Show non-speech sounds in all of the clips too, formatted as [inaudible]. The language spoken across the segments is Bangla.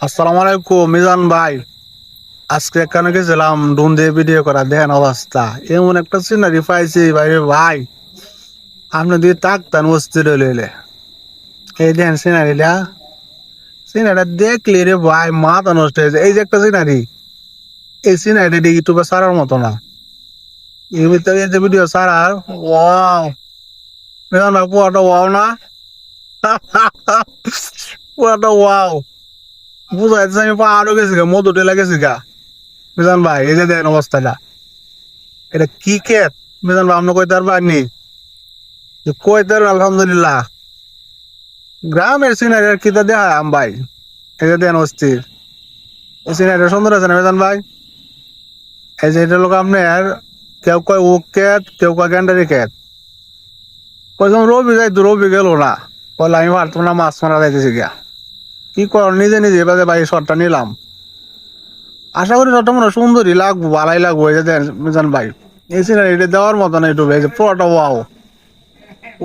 আসসালামু আলাইকুম, মিজান ভাই। আজকে এখানে গেছিলাম? ডুন দিয়ে ভিডিও করা, দেখেন অবস্থা। এমন একটা সিনারি পাইছি ভাই ভাই। আপনি দিয়ে তাকতান, অস্থির লইলে এই দেখেন সিনারিটা সিনারিটা দেখলে, রে ভাই, মাথা নষ্ট হয়েছে এই যে একটা সিনারি এই সিনারিটা ইউটিউবে সারার মতো না। ভিতরে এই যে ভিডিও সারার ওয়াও মিজান ভাই, পুরাটা ওয়াও না? [laughs] পুরাটা ওয়াও বুঝা যাচ্ছে আমি পাহাড়ও গেছি গা, মধু টেলা গেছি গা। মিজান ভাই, এই যে দেখেন অবস্থাটা। এটা কি ক্ষেত মিজান ভাই, আপনি কইতে পারনি কইতে আলহামদুলিল্লাহ। গ্রামের সিনারি আর কিতা দেখা আম ভাই? এই যে দেখেন অস্থির। এই সিনারিটা সুন্দর আছে না, মিজান ভাই? এই যে এটা লোক আপনার, কেউ কয় ও ক্ষেত কেউ কয় গ্যান্ডারি ক্ষেত কইলাম রবি যাই রবি গেল না। বলে আমি পারতাম না, মাছ মারা যাইতেছি গিয়া। কি কর নিজে নিজে এবারে ভাই শটটা নিলাম। আশা করি শটটা মনে সুন্দরই লাগবো, ভালাই লাগবো, এই যে মিজান ভাই, এই সিনারি এটা দেওয়ার মতো না এই যে পুরোটা ওয়াও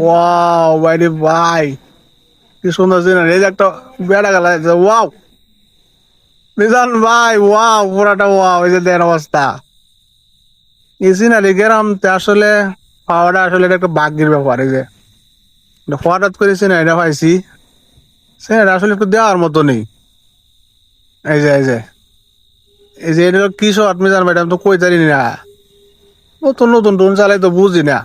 ওয়াও ভাই রে ভাই, কি সুন্দর সিনারি, এই যে একটা বেড়া গেল ওয়াও মিজান ভাই ওয়াও পুরাটা ওয়াও এই যে দেন অবস্থা। এই সিনারি গেরাম আসলে পাওয়াটা আসলে এটা একটা ভাগ্যের ব্যাপার, এই যে। এটা হঠাৎ করে সিনারিটা পাইছি সিনারি আসলে একটু দেওয়ার মতো নেই। এই যে এই যে। এই যে, এটা কি শট মিজান ম্যাডাম তো কই জানি না। নতুন নতুন ড্রোন চালাই তো বুঝি না।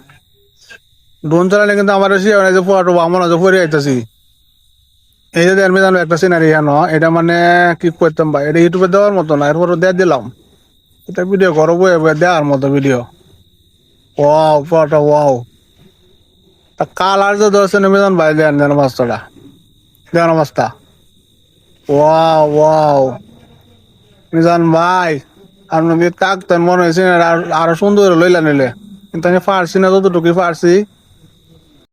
ড্রোন চালালে কিন্তু আমার মানে যে ফটো আমার যে পরে আইতাছি এই যে দেন মিজান একটা সিনারি হেন এটা মানে কি করতাম ভাই, এটা ইউটিউবে দেওয়ার মতো না এরপর দিয়ে দিলাম। এটা ভিডিও করব এবার দেওয়ার মতো ভিডিও ওয়াও ফটো ওয়াও তা কালার যে ধরছেন মিজান ভাই, দেন দেন মাছটা দেন অবস্থা। Wow wow. মিজান ভাই আপনি থাকতেন মনে হয়েছে আর- সুন্দর লইলা নিলে। কিন্তু আমি পারছি না যতটুকু পারছি